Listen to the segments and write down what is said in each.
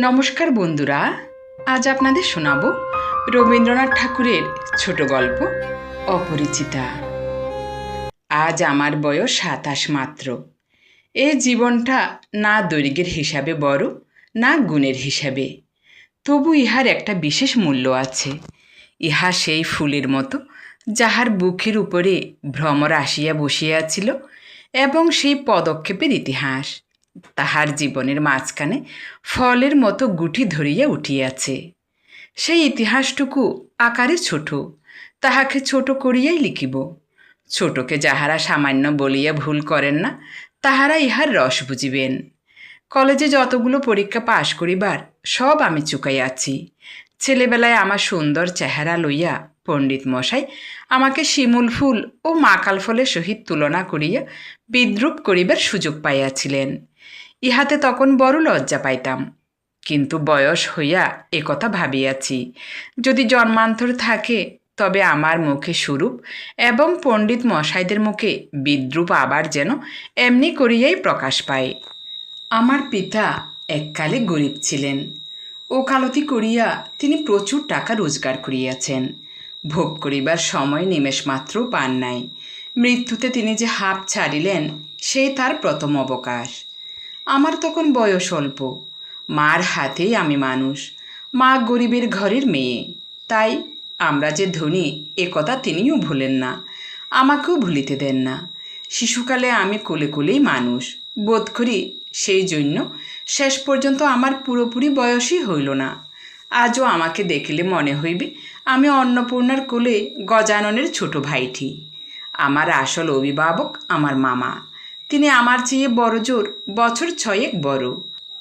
নমস্কার বন্ধুরা, আজ আপনাদের শোনাব রবীন্দ্রনাথ ঠাকুরের ছোট গল্প, অপরিচিতা। আজ আমার বয়স সাতাশ মাত্র। এই জীবনটা না দৈর্ঘ্যের হিসাবে বড়, না গুণের হিসাবে। তবু ইহার একটা বিশেষ মূল্য আছে। ইহা সেই ফুলের মতো, যাহার বুকের উপরে ভ্রমর আসিয়া বসিয়াছিল এবং সেই পদক্ষেপের ইতিহাস। তাহার জীবনের মাঝখানে ফলের মতো গুটি ধরিয়া উঠিয়াছে। সেই ইতিহাসটুকু আকারে ছোট, তাহাকে ছোট করিয়াই লিখিব। ছোটকে যাহারা সামান্য বলিয়া ভুল করেন না, তাহারা ইহার রস বুঝিবেন। কলেজে যতগুলো পরীক্ষা পাশ করিবার, সব আমি চুকাইয়াছি। ছেলেবেলায় আমার সুন্দর চেহারা লইয়া পণ্ডিত মশাই আমাকে শিমুল ফুল ও মাকাল ফলের সহিত তুলনা করিয়া বিদ্রুপ করিবার সুযোগ পাইয়াছিলেন। ইহাতে তখন বড় লজ্জা পাইতাম। কিন্তু বয়স হইয়া একথা ভাবিয়াছি, যদি জন্মান্তর থাকে, তবে আমার মুখে স্বরূপ এবং পণ্ডিত মশাইদের মুখে বিদ্রুপ আবার যেন এমনি করিয়াই প্রকাশ পায়। আমার পিতা এককালে গরিব ছিলেন। ওকালতি করিয়া তিনি প্রচুর টাকা রোজগার করিয়াছেন। ভোগ করিবার সময় নিমেষমাত্রও পান নাই। মৃত্যুতে তিনি যে হাঁপ ছাড়িলেন সেই তার প্রথম অবকাশ। আমার তখন বয়স অল্প। মার হাতেই আমি মানুষ। মা গরিবের ঘরের মেয়ে। তাই আমরা যে ধনী, এ কথা তিনিও ভুলেন না। আমাকেও ভুলিতে দেন না। শিশুকালে আমি কোলে কোলেই মানুষ। বোধ করি সেই জন্য শেষ পর্যন্ত আমার পুরোপুরি বয়সই হইল না। আজও আমাকে দেখিলে মনে হইবে, আমি অন্নপূর্ণার কোলে গজাননের ছোট ভাইটি। আমার আসল অভিভাবক আমার মামা। তিনি আমার চেয়ে বড় জোর, বছর ছয়েক বড়।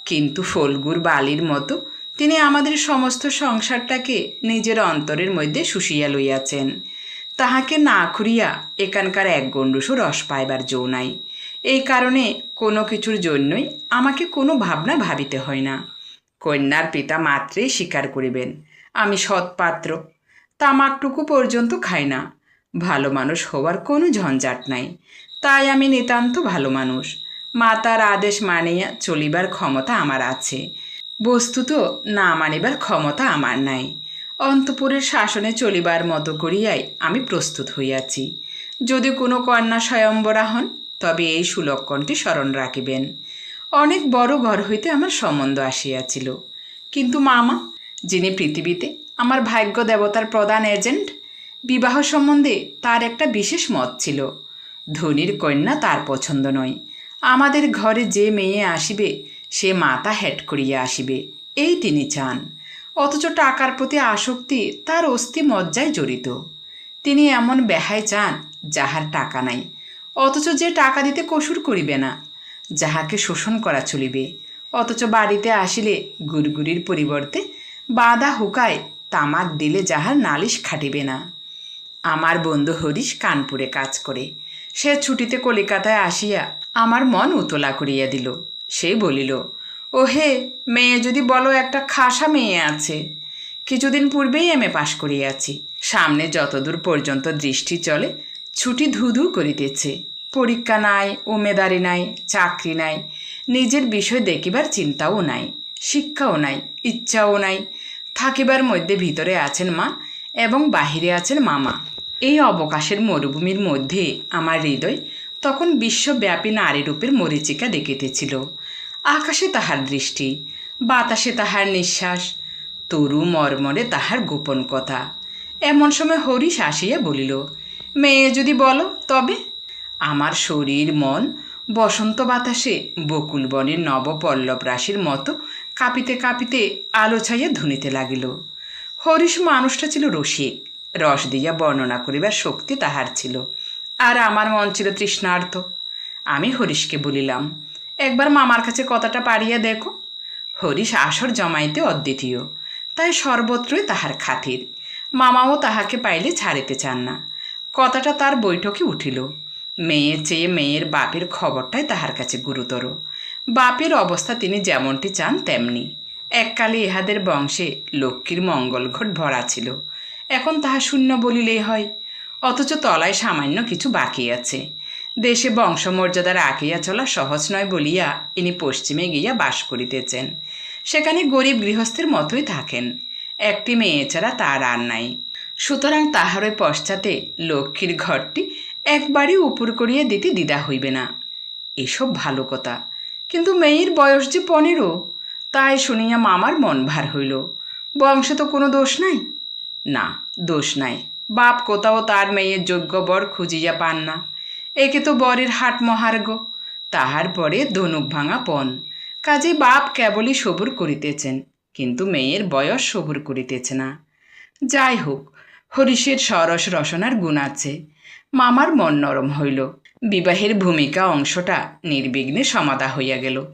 কিন্তু ফলগুর বালির মতো তিনি আমাদের সমস্ত সংসারটাকে নিজের অন্তরের মধ্যে শুষিয়া লইয়াছেন। তাহাকে না খুঁড়িয়া এখানকার এক গণ্ডুসও রস পাইবার জো নাই। এই কারণে কোনো কিছুর জন্যই আমাকে কোনো ভাবনা ভাবিতে হয় না। কন্যার পিতা মাত্রেই স্বীকার করিবেন, আমি সৎপাত্র, তামাকটুকু পর্যন্ত খাই না। ভালো মানুষ হওয়ার কোনো ঝঞ্ঝাট নাই। তাই আমি নিতান্ত ভালো মানুষ। মাতার আদেশ মানিয়া চলিবার ক্ষমতা আমার আছে। বস্তুত না মানিবার ক্ষমতা আমার নাই। অন্তপুরের শাসনে চলিবার মতো করিয়াই আমি প্রস্তুত হইয়াছি। যদি কোনো কন্যা স্বয়ম্বরা হন, তবে এই সুলক্ষণটি স্মরণ রাখিবেন। অনেক বড় ঘর হইতে আমার সম্বন্ধ আসিয়াছিল। কিন্তু মামা, যিনি পৃথিবীতে আমার ভাগ্য দেবতার প্রধান এজেন্ট, বিবাহ সম্বন্ধে তার একটা বিশেষ মত ছিল। ধনির কন্যা তার পছন্দ নয়। আমাদের ঘরে যে মেয়ে আসিবে, সে মাথা হেট করিয়া আসিবে, এই তিনি চান। অথচ টাকার প্রতি আসক্তি তার অস্থি মজ্জায় জড়িত। তিনি এমন বেহায় চান যাহার টাকা নাই, অথচ যে টাকা দিতে কসুর করিবে না, যাহাকে শোষণ করা চলিবে। অথচ বাড়িতে আসিলে গুড়গুড়ির পরিবর্তে বাদা হুকায় তামাক দিলে যাহার নালিশ খাটিবে না। আমার বন্ধু হরিশ কানপুরে কাজ করে। সে ছুটিতে কলিকাতায় আসিয়া আমার মন উতলা করিয়া দিল। সে বলিল ও হে মেয়ে, যদি বলো একটা খাসা মেয়ে আছে। কিছুদিন পূর্বেই এম এ পাশ করিয়াছি। সামনে যতদূর পর্যন্ত দৃষ্টি চলে, ছুটি ধুধু করিতেছে। পরীক্ষা নাই, উমেদারি নাই, চাকরি নাই, নিজের বিষয় দেখিবার চিন্তাও নাই, শিক্ষাও নাই, ইচ্ছাও নাই। থাকিবার মধ্যে ভিতরে আছেন মা এবং বাহিরে আছেন মামা। এই অবকাশের মরুভূমির মধ্যে আমার হৃদয় তখন বিশ্বব্যাপী নারীরূপের মরিচিকা দেখিতেছিল। আকাশে তাহার দৃষ্টি, বাতাসে তাহার নিঃশ্বাস, তরু মর্মরে তাহার গোপন কথা। এমন সময় হরিশ আসিয়া বলিল, মেয়ে যদি বলো, তবে? আমার শরীর, মন, বসন্ত বাতাসে বকুল বনের নবপল্লব রাশির মতো কাঁপিতে কাঁপিতে আলো ছাইয়া ধুনিতে লাগিল। হরিশ মানুষটা ছিল রসিক রস দিয়া বর্ণনা করিবার শক্তি তাহার ছিল। আর আমার মন ছিল তৃষ্ণার্থ আমি হরিশকে বলিলাম, একবার মামার কাছে কথাটা পারিয়া দেখো। হরিশ আসর জমাইতে অদ্বিতীয়, তাই সর্বত্রই তাহার খাতির। মামাও তাহাকে পাইলে ছাড়িতে চান না। কথাটা তার বৈঠকে উঠিল। মেয়ে চেয়ে মেয়ের বাপের খবরটাই তাহার কাছে গুরুতর। বাপের অবস্থা তিনি যেমনটি চান তেমনি। এককালে ইহাদের বংশে লক্ষ্মীর মঙ্গল ঘট ভরা ছিল। এখন তাহা শূন্য বলিলেই হয়। অথচ তলায় সামান্য কিছু বাকি আছে। দেশে বংশমর্যাদা রাখিয়া চলা সহজ নয় বলিয়া ইনি পশ্চিমে গিয়া বাস করিতেছেন। সেখানে গরিব গৃহস্থের মতোই থাকেন। একটি মেয়ে ছাড়া তার আর নাই। সুতরাং তাহার ওই পশ্চাতে লক্ষ্মীর ঘরটি একবারই উপর করিয়া দিতে দ্বিধা হইবে না। এসব ভালো কথা। কিন্তু মেয়ের বয়স যে পনেরো, তাই শুনিয়া মামার মন ভার হইল। বংশে তো কোনো দোষ নাই। না, দোষ নাই। বাপ কোথাও তার মেয়ের যোগ্য বর খুঁজিয়া পান না। একে তো বরের হাট মহার্ঘ, তাহার পরে ধনুক ভাঙা পণ। কাজে বাপ কেবলই সবুর করিতেছেন, কিন্তু মেয়ের বয়স সবুর করিতেছে না। যাই হোক, হরিষের সরস রসনার গুণ আছে। মামার মন নরম হইল। বিবাহের ভূমিকা অংশটা নির্বিঘ্নে সমাধা হইয়া গেল।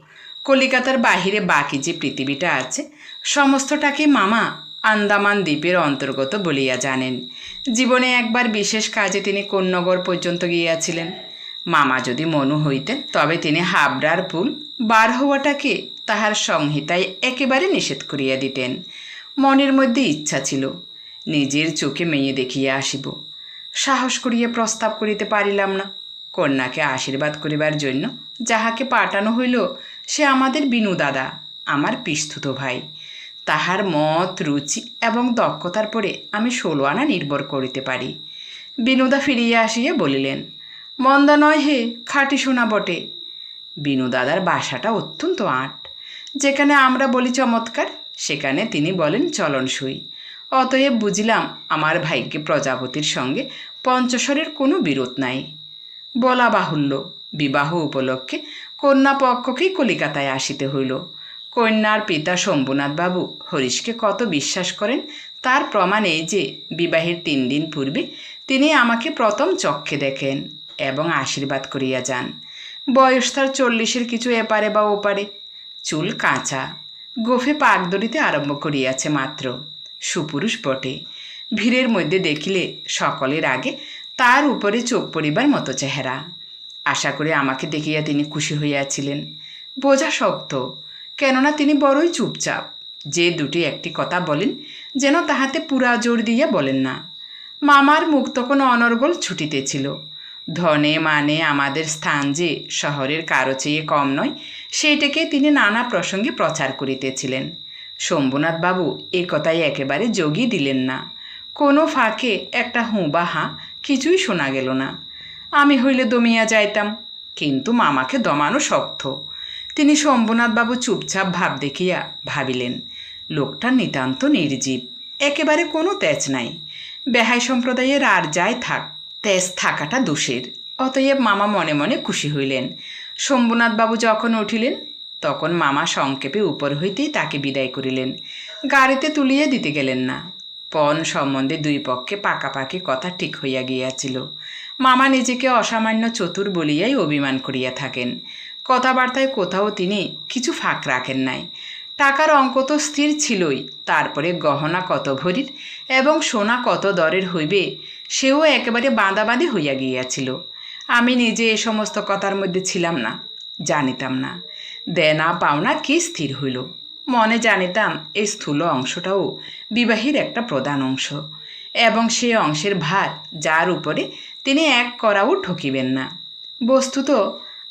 কলিকাতার বাহিরে বাকি যে পৃথিবীটা আছে, সমস্তটাকে মামা আন্দামান দ্বীপের অন্তর্গত বলিয়া জানেন। জীবনে একবার বিশেষ কাজে তিনি কোন্নগর পর্যন্ত গিয়াছিলেন। মামা যদি মনু হইতেন, তবে তিনি হাবড়ার পুল বার হওয়াটাকে তাহার সংহিতায় একেবারে নিষেধ করিয়া দিতেন। মনের মধ্যে ইচ্ছা ছিল, নিজের চোখে মেয়ে দেখিয়া আসিব। সাহস করিয়া প্রস্তাব করিতে পারিলাম না। কন্যাকে আশীর্বাদ করিবার জন্য যাহাকে পাঠানো হইল, সে আমাদের বিনু দাদা, আমার পিস্তুত ভাই। তাহার মত, রুচি এবং দক্ষতার পরে আমি ষোলো আনা নির্ভর করিতে পারি। বিনুদা ফিরিয়া আসিয়া বলিলেন, মন্দা নয় হে, খাঁটি শোনা বটে। বিনু দাদার বাসাটা অত্যন্ত আট। যেখানে আমরা বলি চমৎকার, সেখানে তিনি বলেন চলনসই। অতএব বুঝিলাম, আমার ভাগ্যে প্রজাপতির সঙ্গে পঞ্চস্বরের কোনো বিরোধ নাই। বলা বাহুল্য, বিবাহ উপলক্ষে কন্যা পক্ষকেই কলিকাতায় আসিতে হইল। কন্যার পিতা শম্ভুনাথ বাবু হরিশকে কত বিশ্বাস করেন, তার প্রমাণ এই যে, বিবাহের তিন দিন পূর্বে তিনি আমাকে প্রথম চক্ষে দেখেন এবং আশীর্বাদ করিয়া যান। বয়স তার চল্লিশের কিছু এপারে বা ওপারে। চুল কাঁচা, গোফে পাক দড়িতে আরম্ভ করিয়াছে মাত্র, সুপুরুষ বটে। ভিড়ের মধ্যে দেখিলে সকলের আগে তার উপরে চোখ পড়িবার মতো চেহারা। আশা করে আমাকে দেখিয়া তিনি খুশি হইয়াছিলেন। বোঝা শক্ত কেননা তিনি বড়ই চুপচাপ। যে দুটি একটি কথা বলেন, যেন তাহাতে পুরা জোর দিয়া বলেন না। মামার মুখ তখন অনর্গল ছুটিতেছিল ধনে মানে আমাদের স্থান যে শহরের কারও চেয়ে কম নয়, সেইটাকে তিনি নানা প্রসঙ্গে প্রচার করিতেছিলেন। শম্ভুনাথ বাবু এ কথাই একেবারে যোগই দিলেন না। কোনো ফাঁকে একটা হুঁ বা হাঁ কিছুই শোনা গেল না। আমি হইলে দমিয়া যাইতাম, কিন্তু মামাকে দমানো শক্ত। তিনি শম্ভুনাথবাবু চুপচাপ ভাব দেখিয়া ভাবিলেন, লোকটা নিতান্ত নির্জীব, একেবারে কোনো তেজ নাই। বেহাই সম্প্রদায়ের আর যাই থাক, তেজ থাকাটা দোষের। অতএব মামা মনে মনে খুশি হইলেন। শম্ভুনাথবাবু যখন উঠিলেন, তখন মামা সংক্ষেপে উপর হইতেই তাকে বিদায় করিলেন। গাড়িতে তুলিয়া দিতে গেলেন না। পণ সম্বন্ধে দুই পক্ষে পাকাপাকি কথা ঠিক হইয়া গিয়াছিল। মামা নিজেকে অসামান্য চতুর বলিয়াই অভিমান করিয়া থাকেন। কথাবার্তায় কোথাও তিনি কিছু ফাঁক রাখেন নাই। টাকার অঙ্ক তো স্থির ছিলই, তারপরে গহনা কত ভরির এবং সোনা কত দরের হইবে, সেও একেবারে বাঁধাবাঁধি হইয়া গিয়াছিল। আমি নিজে এ সমস্ত কথার মধ্যে ছিলাম না, জানিতাম না। দেনা পাওনা কি স্থির হইল? মনে জানিতাম এই স্থূল অংশটাও বিবাহের একটা প্রধান অংশ, এবং সে অংশের ভার যার উপরে তিনি এক করাও ঠকিবেন না। বস্তুত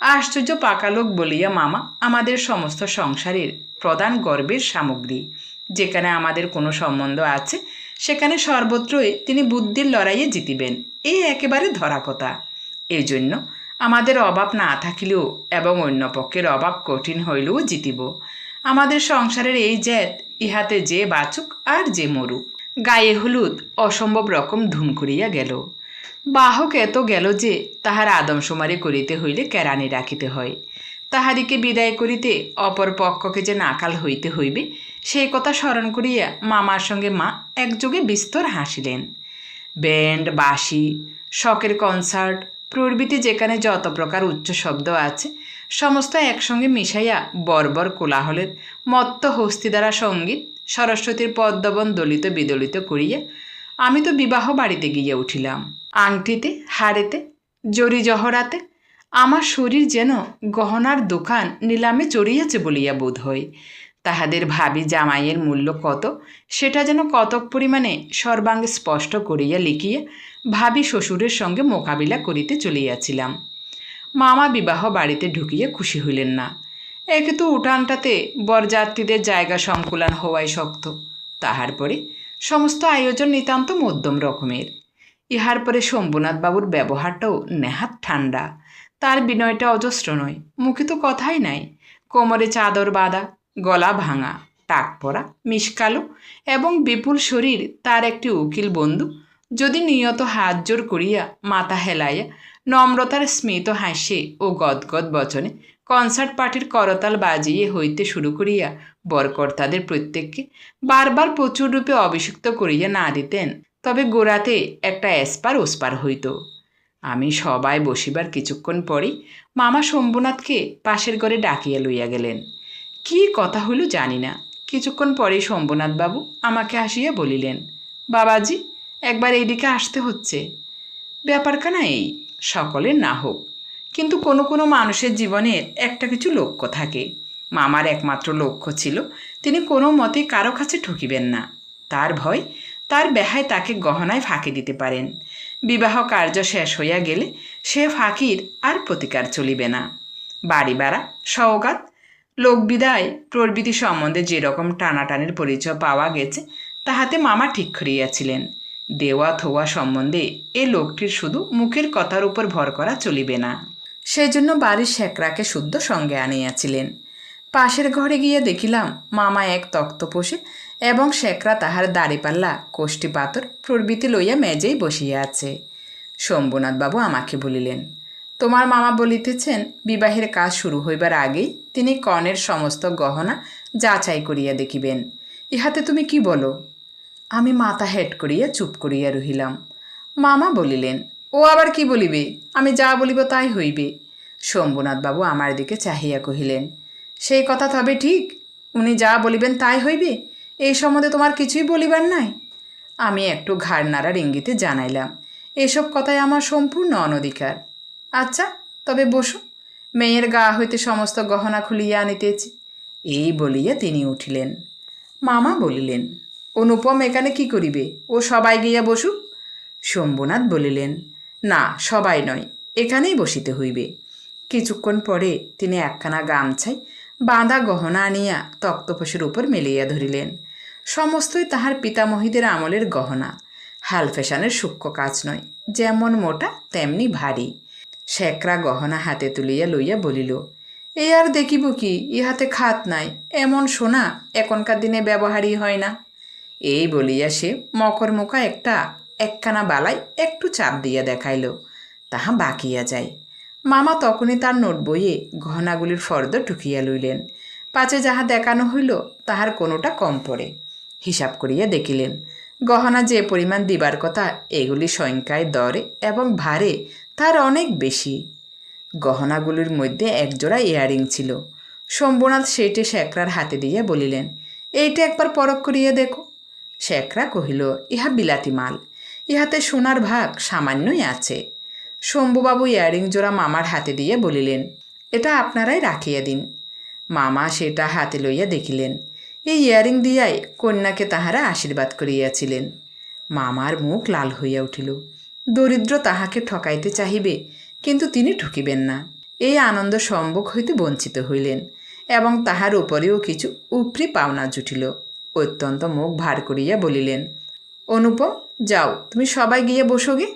আশ্চর্য পাকা লোক বলিয়া মামা, আমাদের সমস্ত সংসারের প্রধান গর্বের সামগ্রী। যেখানে আমাদের কোনো সম্বন্ধ আছে, সেখানে সর্বত্রই তিনি বুদ্ধির লড়াইয়ে জিতিবেন। এই একেবারে ধরা কথা। এই জন্য আমাদের অভাব না থাকিলেও এবং অন্য পক্ষের অভাব কঠিন হইলেও জিতিব। আমাদের সংসারের এই জ্যাত ইহাতে যে বাচুক আর যে মরুক। গায়ে হলুদ, অসম্ভব রকম ধুম করিয়া গেল। বাহক এত গেল যে তাহার আদমশুমারি করিতে হইলে কেরানি রাখিতে হয়। তাহাদিকে বিদায় করিতে অপর পক্ষকে যে নাকাল হইতে হইবে সেই কথা স্মরণ করিয়া মামার সঙ্গে মা একযোগে বিস্তর হাসিলেন। ব্যান্ড, বাঁশি, শখের কনসার্ট, প্রভৃতি যেখানে যত প্রকার উচ্চ শব্দ আছে, সমস্ত একসঙ্গে মিশাইয়া বর্বর কোলাহলের মত্ত হস্তি দ্বারা সংগীত, সরস্বতীর পদ্মবন দলিত বিদলিত করিয়া আমি তো বিবাহ বাড়িতে গিয়ে উঠিলাম। আংটিতে, হাড়েতে, জরি জহরাতে আমার শরীর যেন গহনার দোকান নিলামে চড়িয়েছে বলিয়া বোধ হয়। তাহাদের ভাবি জামাইয়ের মূল্য কত, সেটা যেন কতক পরিমাণে সর্বাঙ্গে স্পষ্ট করিয়া লিখিয়া ভাবি শ্বশুরের সঙ্গে মোকাবিলা করিতে চলিয়াছিলাম। মামা বিবাহ বাড়িতে ঢুকিয়া খুশি হইলেন না। একে তো উঠানটাতে বরযাত্রীদের জায়গা সংকুলান হওয়াই শক্ত। তাহার পরে সমস্ত আয়োজন নিতান্ত মধ্যম রকমের। ইহার পরে শম্ভুনাথ বাবুর ব্যবহারটাও নেহাত ঠান্ডা। তার বিনয়টা অজস্র নয়, মুখে তো কথাই নাই। কোমরে চাদর বাঁধা, গলা ভাঙা টাক পরা মিসকালো এবং বিপুল শরীর তার একটি উকিল বন্ধু। যদি নিয়ত হাত জোর করিয়া মাথা হেলাইয়া নম্রতার স্মিত হাসে ও গদগদ বচনে কনসার্ট পার্টির করতাল বাজিয়ে হইতে শুরু করিয়া বরকর্তাদের প্রত্যেককে বারবার প্রচুর রূপে অভিষিক্ত করিয়া না দিতেন। তবে গোড়াতে একটা এসপার ওসপার হইত। আমি সবাই বসিবার কিছুক্ষণ পরেই মামা শম্ভুনাথকে পাশের ঘরে ডাকিয়া লইয়া গেলেন। কি কথা হইল জানি না। কিছুক্ষণ পরেই শম্ভুনাথবাবু আমাকে আসিয়া বলিলেন, বাবাজি, একবার এইদিকে আসতে হচ্ছে। ব্যাপারখানা এই, সকলের না হোক। কিন্তু কোনো কোনো মানুষের জীবনের একটা কিছু লক্ষ্য থাকে। মামার একমাত্র লক্ষ্য ছিল, তিনি কোনো মতে কারও কাছে ঠকিবেন না। তার ভয় তার বেহায় তাকে গহনায় ফাঁকি দিতে পারেন। বিবাহ কার্য শেষ হইয়া গেলে সে ফাঁকির আর প্রতিকার চলিবে না। বাড়ি বাড়া সওগাত লোকবিদায় প্রভৃতি সম্বন্ধে যেরকম টানাটানির পরিচয় পাওয়া গেছে, তাহাতে মামা ঠিক করিয়াছিলেন। দেওয়া থোয়া সম্বন্ধে এ লোকটির শুধু মুখের কথার উপর ভর করা চলিবে না। সেজন্য বাড়ির শেকরাকে শুদ্ধ সঙ্গে আনিয়াছিলেন। পাশের ঘরে গিয়ে দেখিলাম মামা এক তক্ত পোষে এবং শেকরা তাহার দাড়িপাল্লা, কোষ্ঠী পাথর প্রভৃতি লইয়া মেজেই বসিয়া আছে। শম্ভুনাথবাবু আমাকে বলিলেন, তোমার মামা বলিতেছেন, বিবাহের কাজ শুরু হইবার আগেই তিনি কনের সমস্ত গহনা যাচাই করিয়া দেখিবেন। ইহাতে তুমি কি বলো? আমি মাথা হেট করিয়া চুপ করিয়া রহিলাম। মামা বলিলেন, ও আবার কি বলিবে? আমি যা বলিব তাই হইবে। শম্ভুনাথবাবু আমার দিকে চাহিয়া কহিলেন, সেই কথা তবে ঠিক। উনি যা বলিবেন তাই হইবে? এই সম্বন্ধে তোমার কিছুই বলিবার নাই? আমি একটু ঘাড় নাড়ার ইঙ্গিতে জানাইলাম। এসব কথাই আমার সম্পূর্ণ অনধিকার। আচ্ছা তবে বসো। মেয়ের গা হইতে সমস্ত গহনা খুলিয়া আনিতেছি। এই বলিয়া তিনি উঠিলেন। মামা বলিলেন, অনুপম এখানে কি করিবে? ও সবাই গিয়া বসুক শম্ভুনাথ বলিলেন, না, সবাই নয়, এখানেই বসিতে হইবে। কিছুক্ষণ পরে তিনি একখানা গামছাই বাঁধা গহনা আনিয়া তক্তপোষের উপর মেলিয়া ধরিলেন। সমস্তই তাহার পিতামহীদের আমলের গহনা। হাল ফ্যাশনের সূক্ষ্ম কাজ নয়, যেমন মোটা, তেমনি ভারী। শেকরা গহনা হাতে তুলিয়া লইয়া বলিল এই আর দেখিব কি, ইহাতে খাত নাই, এমন সোনা এখনকার দিনে ব্যবহারই হয় না। এই বলিয়া সে মকরমোকা একটা, একখানা বালাই একটু চাপ দিয়া দেখাইল, তাহা বাকিয়া যায়। মামা তখনই তার নোট বইয়ে গহনাগুলির ফর্দ ঢুকিয়া লইলেন। পাছে যাহা দেখানো হইল, তাহার কোনোটা কম পড়ে। হিসাব করিয়া দেখিলেন। গহনা যে পরিমাণ দিবার কথা, এগুলি সংখ্যায় দরে এবং ভারে, তার অনেক বেশি। গহনাগুলির মধ্যে একজোড়া ইয়ারিং ছিল। শম্ভুনাথ সেইটে শেখরার হাতে দিয়ে বলিলেন, এইটা একবার পরখ করিয়া দেখো। শেখরা কহিল, ইহা বিলাতি মাল। ইহাতে সোনার ভাগ সামান্যই আছে। শম্ভুবাবু ইয়ারিং জোড়া মামার হাতে দিয়ে বলিলেন, এটা আপনারাই রাখিয়া দিন। মামা সেটা হাতে লইয়া দেখিলেন। এই ইয়ারিং দিয়াই কন্যাকে তাহারা আশীর্বাদ করিয়াছিলেন। মামার মুখ লাল হইয়া উঠিল। দরিদ্র তাহাকে ঠকাইতে চাহিবে, কিন্তু তিনি ঠকিবেন না। এই আনন্দ সম্ভোগ হইতে বঞ্চিত হইলেন এবং তাহার উপরেও কিছু উপরি পাওনা জুটিল। অত্যন্ত মুখ ভার করিয়া বলিলেন, অনুপম, যাও, তুমি সবাই গিয়ে বসোগে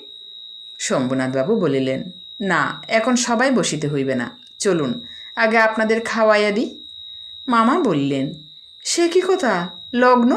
শম্ভুনাথবাবু বলিলেন, না, এখন সবাই বসিতে হইবে না। চলুন, আগে আপনাদের খাওয়াইয়া দিই। মামা বললেন সে কি কথা? লগ্ন?